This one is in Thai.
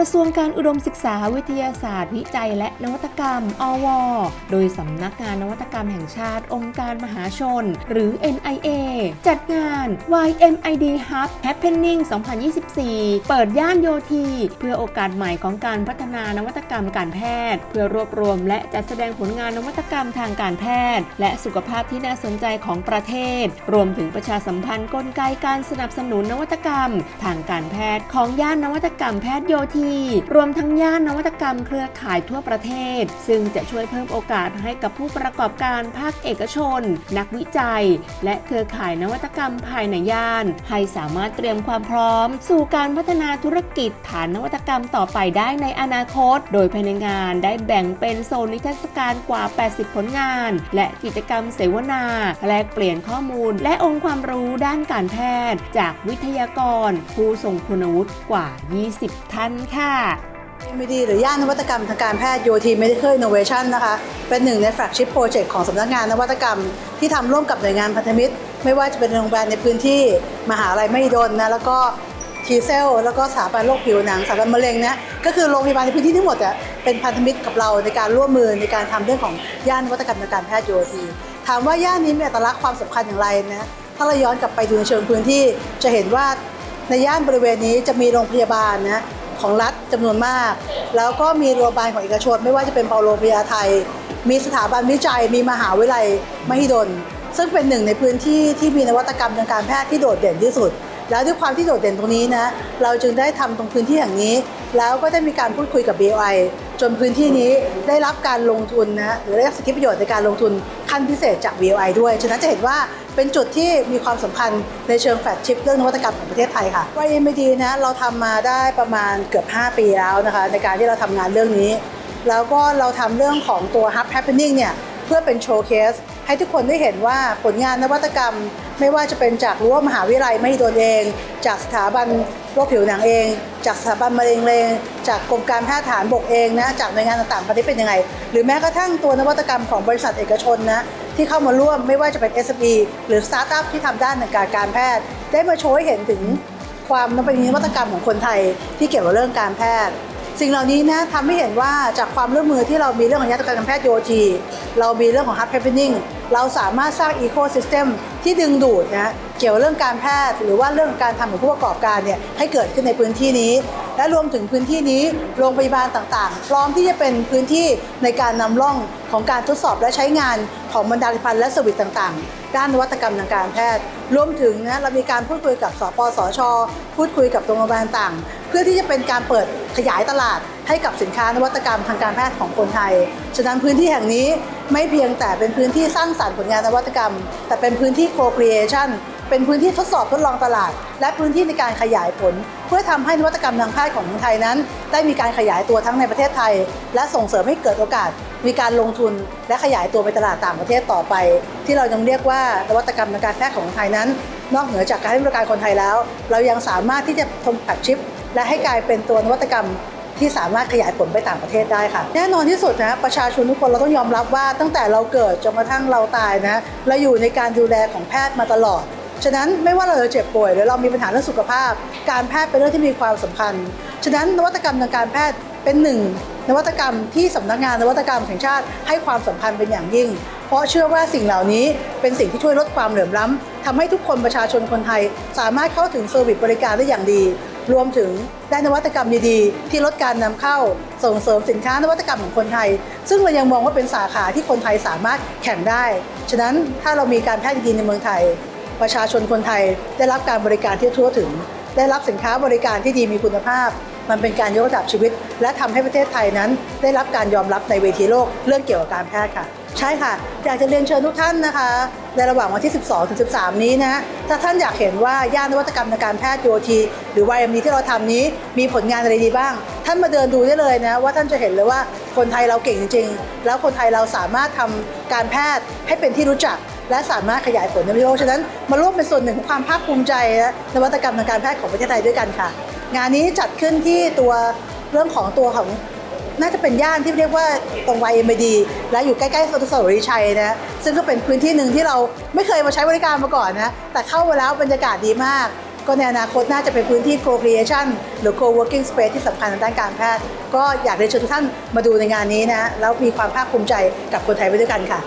ระทรวงการอุดมศึกษาวิทยาศาสตร์ วิจัย และนวัตกรรม อว โดยสำนักงานนวัตกรรมแห่งชาติ องค์การมหาชน หรือ NIA จัดงาน YMID Hub Happening 2024 เปิดย่านโยธี เพื่อโอกาสใหม่ของการพัฒนานวัตกรรมการแพทย์ เพื่อรวบรวมและจัดแสดงผลงานนวัตกรรมทางการแพทย์ และสุขภาพที่น่าสนใจของประเทศ รวมถึงประชาสัมพันธ์กลไกการสนับสนุนนวัตกรรม ทางการแพทย์ของย่านนวัตกรรมแพทย์โยธีรวมทั้งย่านนวัตกรรมเครือข่ายทั่วประเทศ ซึ่งจะช่วยเพิ่มโอกาสให้กับผู้ประกอบการภาคเอกชน นักวิจัย และเครือข่ายนวัตกรรมภายในย่าน ให้สามารถเตรียมความพร้อม สู่การพัฒนาธุรกิจฐานนวัตกรรมต่อไปได้ในอนาคต โดยภายในงานได้แบ่งเป็นโซนนิทรรศการกว่า 80 ผลงาน และกิจกรรมเสวนาแลกเปลี่ยนข้อมูล และองค์ความรู้ด้านการแพทย์ จากวิทยากร ผู้ทรงคุณวุฒิกว่า 20 ท่านค่ะ MD หรือย่านนวัตกรรมทางการแพทย์โยที Medical Innovation นะคะ เป็นหนึ่งในแฟลกชิพโปรเจกต์ของสำนักงานนวัตกรรม ที่ทำร่วมกับหน่วยงานพันธมิตร ไม่ว่าจะเป็นโรงพยาบาลในพื้นที่มหาลัยมหิดลนะแล้วก็ทีเซลแล้วก็สถาบันโรคผิวหนังสถาบันมะเร็งนะก็คือโรงพยาบาลในพื้นที่ทั้งหมดอะเป็นพันธมิตรกับเราในการร่วมมือในการทำเรื่องของย่านนวัตกรรมทางการแพทย์โยทีถามว่าย่านนี้มีอัตลักษณ์ความสำคัญอย่างไรนะถ้าเราย้อนกลับไปดูในเชิงพื้นที่จะเห็นว่าในย่านบริเวณนี้จะมีโรงพยาบาลนะ ของรัฐจำนวนมาก แล้วก็มีโรงพยาบาลของเอกชน ไม่ว่าจะเป็นเปาโลพยาไทย มีสถาบันวิจัย มีมหาวิทยาลัยมหิดล ซึ่งเป็นหนึ่งในพื้นที่ที่มีนวัตกรรมทางการแพทย์ที่โดดเด่นที่สุด แล้วด้วยความที่โดดเด่นตรงนี้นะ เราจึงได้ทำตรงพื้นที่แห่งนี้ แล้วก็ได้มีการพูดคุยกับ BOI จนพื้นที่นี้ได้รับการลงทุนนะหรือได้รับสิทธิประโยชน์ในการลงทุนขั้นพิเศษจาก VOI ด้วย ฉะนั้นจะเห็นว่าเป็นจุดที่มีความสำคัญในเชิงแฟลชิพเรื่องนวัตกรรมของประเทศไทยค่ะว่า MID นะเราทำมาได้ประมาณเกือบ 5 ปีแล้วนะคะในการที่เราทำงานเรื่องนี้ แล้วก็เราทำเรื่องของตัว Hub Happening เนี่ยเพื่อเป็นโชว์เคส ให้ทุกคนได้เห็นว่าผลงานนวัตกรรม ไม่ว่าจะเป็นจากรั้วมหาวิทยาลัยมหิดลเอง จากสถาบันโรคผิวหนังเอง จากสถาบันมะเร็งเองจากกรมการแพทย์ฐานบกเองนะจากหน่วยงานต่างๆประเทศเป็นยังไง หรือแม้กระทั่งตัวนวัตกรรมของบริษัทเอกชนนะที่เข้ามาร่วมไม่ว่าจะเป็น SME หรือสตาร์ทอัพที่ทำด้านการการแพทย์ ได้มาโชว์ให้เห็นถึงความนวัตกรรมของคนไทยที่เกี่ยวกับเรื่องการแพทย์ สิ่งเหล่านี้นะทำให้เห็นว่าจากความร่วมมือที่เรามีเรื่องของยาตการแพทย์โยที เรามีเรื่องของ Hub Happening เราสามารถสร้าง Ecosystem ที่ดึงดูดนะเกี่ยวกับเรื่องการแพทย์ หรือว่าเรื่องการทำของผู้ประกอบการเนี่ยให้เกิดขึ้นในพื้นที่นี้ และรวมถึงพื้นที่นี้โรงพยาบาลต่างๆ พร้อมที่จะเป็นพื้นที่ในการนำร่องของการทดสอบและใช้งานของบรรดาลิพันธ์และสวิตต่างๆ ด้านนวัตกรรมทางการแพทย์ รวมถึงนะเรามีการพูดคุยกับสปสช พูดคุยกับโรงพยาบาลต่าง เพื่อที่จะเป็นการเปิดขยายตลาดให้กับสินค้านวัตกรรมทางการแพทย์ของคนไทย ฉะนั้นพื้นที่แห่งนี้ไม่เพียงแต่เป็นพื้นที่สร้างสรรค์ผลงานนวัตกรรม แต่เป็นพื้นที่ co-creation เป็นพื้นที่ทดสอบทดลองตลาด และพื้นที่ในการขยายผล เพื่อทำให้นวัตกรรมทางแพทย์ของไทยนั้น ได้มีการขยายตัวทั้งในประเทศไทย และส่งเสริมให้เกิดโอกาส มีการลงทุนและขยายตัวไปตลาดต่างประเทศต่อไป ที่เรายังเรียกว่านวัตกรรมทางการแพทย์ของเมืองไทยนั้น นอกเหนือจากการให้บริการคนไทยแล้ว เรายังสามารถที่จะทำแพทชิป และให้กลายเป็นตัวนวัตกรรมที่สามารถขยายผลไปต่างประเทศได้ค่ะ แน่นอนที่สุดนะประชาชนทุกคนเราต้องยอมรับว่าตั้งแต่เราเกิดจนกระทั่งเราตายนะเราอยู่ในการดูแลของแพทย์มาตลอด ฉะนั้นไม่ว่าเราจะเจ็บป่วยหรือเรามีปัญหาเรื่องสุขภาพ การแพทย์เป็นเรื่องที่มีความสำคัญ ฉะนั้นนวัตกรรมทางการแพทย์เป็นหนึ่งนวัตกรรมที่สำนักงานนวัตกรรมแห่งชาติให้ความสำคัญเป็นอย่างยิ่ง เพราะเชื่อว่าสิ่งเหล่านี้เป็นสิ่งที่ช่วยลดความเหลื่อมล้ำทำให้ทุกคนประชาชนคนไทย สามารถเข้าถึงเซอร์วิสบริการได้อย่างดี รวมถึงได้นวัตกรรมดีๆ ที่ลดการนำเข้าส่งเสริมสินค้านวัตกรรมของคนไทย ซึ่งเรายังมองว่าเป็นสาขาที่คนไทยสามารถแข่งได้ ฉะนั้นถ้าเรามีการแพทย์ดีในเมืองไทย ประชาชนคนไทยได้รับการบริการที่ทั่วถึง ได้รับสินค้าบริการที่ดีมีคุณภาพ มันเป็นการยกระดับชีวิต และทำให้ประเทศไทยนั้น ได้รับการยอมรับในเวทีโลกเรื่องเกี่ยวกับการแพทย์ค่ะ ใช่ค่ะ อยากจะเรียนเชิญทุกท่านนะคะ ในระหว่างวันที่ 12ถึง13 นี้นะถ้าท่านอยากเห็นว่าย่านนวัตกรรมในการแพทย์โยทีหรือ YMD ที่เราทำนี้มีผลงานอะไรดีบ้าง ท่านมาเดินดูได้เลยนะว่าท่านจะเห็นเลยว่าคนไทยเราเก่งจริง ๆ แล้วคนไทยเราสามารถทำการแพทย์ให้เป็นที่รู้จัก และสามารถขยายผลในโลกฉะนั้นมาร่วมเป็นส่วนหนึ่งของความภาคภูมิใจและนวัตกรรมทางการแพทย์ของประเทศไทยด้วยกันค่ะ งานนี้จัดขึ้นที่ตัวเรื่องของตัวของ น่าจะเป็นย่านที่เรียกว่าตรงวายเอ็มดีและอยู่ใกล้ๆอนุสารีชัยนะซึ่งก็เป็นพื้นที่หนึ่งที่เราไม่เคยมาใช้บริการมาก่อนนะแต่เข้ามาแล้วบรรยากาศดีมากกก็ในอนาคตน่าจะเป็นพื้นที่ co-creation หรือ co-working space ที่สำคัญทางด้านการแพทย์ ก็อยากเรียนเชิญทุกท่านมาดูในงานนี้นะแล้วมีความภาคภูมิใจกับคนไทยไปด้วยกันค่ะ